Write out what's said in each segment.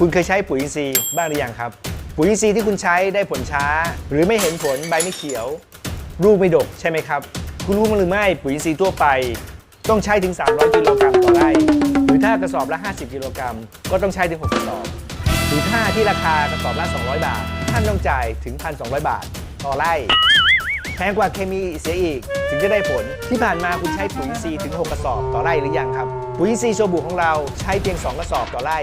คุณเคยใช้ปุ๋ยอินทรีย์บ้างหรือยังครับ ปุ๋ยอินทรีย์ที่คุณใช้ได้ผลช้า หรือไม่เห็นผลใบไม่เขียวลูกไม่ดกใช่ไหมครับ คุณรู้มั้ยหรือไม่ปุ๋ยอินทรีย์ทั่วไป ต้องใช้ถึง 300 กิโลกรัมต่อไร่ หรือถ้ากระสอบละ 50 กิโลกรัม ก็ต้องใช้ถึง 6 กระสอบ หรือถ้าที่ราคากระสอบละ 200 บาท ท่านต้องจ่ายถึง 1,200 บาท ต่อไร่ แพงกว่าเคมีเสียอีก ถึงจะได้ผล ที่ผ่านมาคุณใช้ปุ๋ยอินทรีย์ถึง 6 กระสอบต่อไร่หรือยังครับ ปุ๋ยอินทรีย์โชบุของเราใช้เพียง 2 กระสอบต่อไร่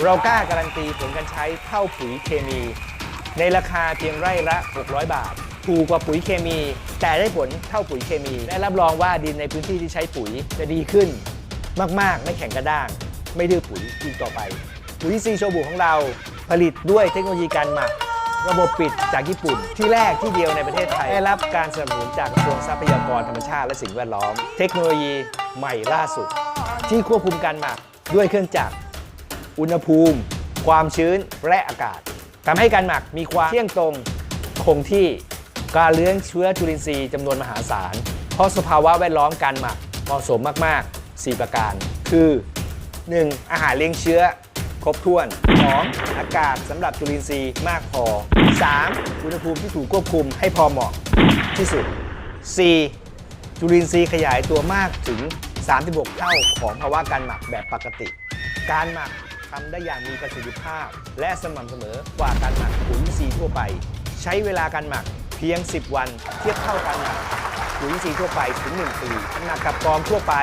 เรากล้าการันตีผลการใช้เท่าปุ๋ยเคมี ในราคาเพียงไร่ละ 600 บาท ถูกกว่าปุ๋ยเคมี แต่ได้ผลเท่าปุ๋ยเคมี และรับรองว่าดินในพื้นที่ที่ใช้ปุ๋ยจะดีขึ้น มากๆ ไม่แข็งกระด้าง ไม่ดื้อปุ๋ยอีกต่อไป ปุ๋ยซีโชบุของเราผลิตด้วยเทคโนโลยีการหมัก ระบบปิดจากญี่ปุ่น ที่แรกที่เดียวในประเทศไทย ได้รับการสนับสนุนจากกระทรวงทรัพยากรธรรมชาติและสิ่งแวดล้อม เทคโนโลยีใหม่ล่าสุด ที่ควบคุมการหมักด้วยเครื่องจักร อุณหภูมิ ความชื้นและอากาศทำให้การหมักมีความเที่ยงตรงคงที่การเลี้ยงเชื้อจุลินทรีย์จำนวนมหาศาล เพราะสภาวะแวดล้อมการหมักเหมาะสมมาก ๆ 4 ประการ คือ 1. อาหารเลี้ยงเชื้อ ครบถ้วน 2. อากาศสำหรับจุลินทรีย์มากพอ 3. อุณหภูมิที่ถูกควบคุมให้พอเหมาะที่สุด 4. จุลินทรีย์ขยายตัวมากถึง 36 เท่าของภาวะการหมักแบบปกติ การหมัก ทำได้อย่างมีประสิทธิภาพ และสม่ำเสมอกว่าการหมักปุ๋ยอินทรีย์ทั่วไป ใช้เวลาการหมักเพียง 10 วัน เทียบเท่าการหมักปุ๋ยอินทรีย์ทั่วไปถึง1ปีหนักกับกรองทั่วไป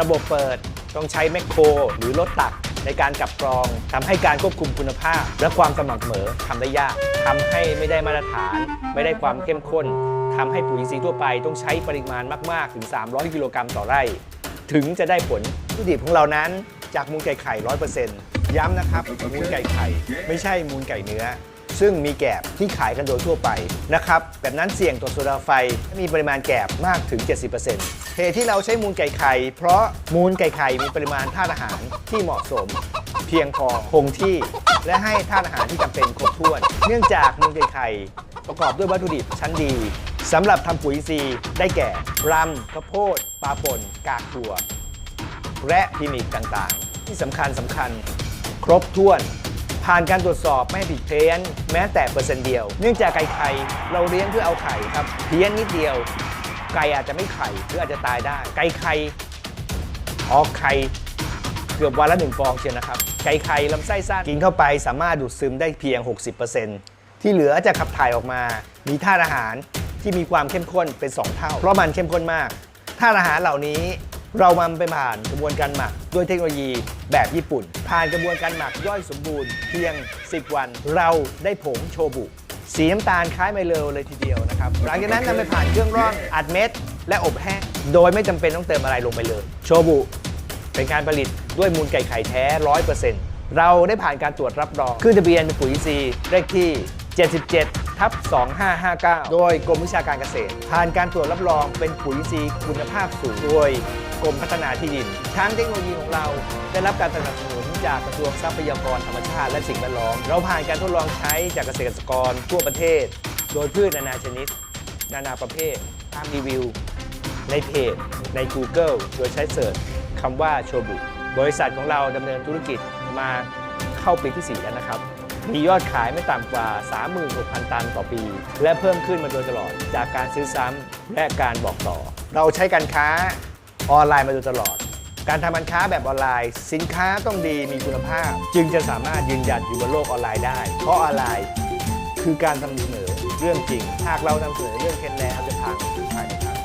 ระบบเปิดต้องใช้แมคโครหรือรถตักในการกลับกรองทำให้การควบคุมคุณภาพ และความสม่ำเสมอทำได้ยากทำให้ไม่ได้มาตรฐาน ไม่ได้ความเข้มข้นทำให้ปุ๋ยอินทรีย์ทั่วไปต้องใช้ปริมาณมาก ๆ ถึง 300 กิโลกรัมต่อไร่ ถึงจะได้ผลวัตถุดิบของเรานั้นจากมูลไก่ไข่100%ย้ ย้ำนะครับมูลไก่ไข่ไม่ใช่มูลไก่เนื้อ ซึ่งมีแกบที่ขายกันโดยทั่วไปนะครับแบบนั้นเสี่ยงต่อโซดาไฟมีปริมาณแกบมากถึง 70%เหตุที่เราใช้มูลไก่ไข่เพราะมูลไก่ไข่มีปริมาณธาตุอาหารที่เหมาะสม เพียงพอคงที่ และให้ธาตุอาหารที่จำเป็นครบถ้วน เนื่องจากมูลไก่ไข่ประกอบด้วยวัตถุดิบชั้นดีสำหรับทำปุ๋ยอินทรีได้แก่รำข้าวโพดปลาป่นกากถั่วและพิมิกต่างๆ ที่สำคัญสำคัญ ครบถ้วน ผ่านการตรวจสอบไม่ผิดเพี้ยน แม้แต่เปอร์เซ็นต์เดียว เนื่องจากไก่ไข่เราเลี้ยงเพื่อเอาไข่ครับ เพี้ยนนิดเดียว ไก่อาจจะไม่ไข่หรืออาจจะตายได้ ไก่ไข่ออกไข่เกือบวันละหนึ่งฟองเชียวนะครับ ไก่ไข่ลำไส้สั้นกินเข้าไปสามารถดูดซึมได้เพียง 60%ที่เหลือจะขับถ่ายออกมา มีธาตุอาหารที่มีความเข้มข้นเป็น 2 เท่า เพราะมันเข้มข้นมากธาตุอาหารเหล่านี้ เรามันไปผ่านกระบวนการหมักด้วยเทคโนโลยีแบบญี่ปุ่น ผ่านกระบวนการหมักย่อยสมบูรณ์เพียง 10 วัน เราได้ผงโชบุสีน้ำตาลคล้ายไมเลเลยทีเดียวนะครับหลังจากนั้นนำไปผ่านเครื่องร่อนอัดเม็ดและอบแห้งโดยไม่จำเป็นต้องเติมอะไรลงไปเลย โชบุเป็นการผลิตด้วยมูลไก่ไข่แท้ 100%เราได้ผ่านการตรวจรับรองขึ้นทะเบียนปุ๋ยอินทรีเลขที่ 77 ทับ2559 โดยกรมวิชาการเกษตร ผ่านการตรวจรับรองเป็นปุ๋ยอินทรีคุณภาพสูงโดยกรมพัฒนาที่ดิน ทั้งเทคโนโลยีของเราได้รับการสนับสนุนจากกระทรวงทรัพยากรธรรมชาติและสิ่งแวดล้อม เราผ่านการทดลองใช้จากเกษตรกรทั่วประเทศ โดยพืชนานาชนิด นานาประเภทตามรีวิว ในเพจ ใน Google โดยใช้เสิร์ชคำว่าโชบุ บริษัทของเราดำเนินธุรกิจมาเข้าปีที่ 4 แล้วนะครับ มียอดขายไม่ต่ำกว่า 36,000 ตันต่อปี และเพิ่มขึ้นมาโดยตลอดจากการซื้อซ้ำและการบอกต่อ เราใช้การค้าออนไลน์มาโดยตลอด การทำการค้าแบบออนไลน์ สินค้าต้องดีมีคุณภาพ จึงจะสามารถยืนหยัดอยู่บนโลกออนไลน์ได้ เพราะออนไลน์คือการนำเสนอเรื่องจริง หากเรานำเสนอเรื่องเท็จแล้วจะพังภายในครับ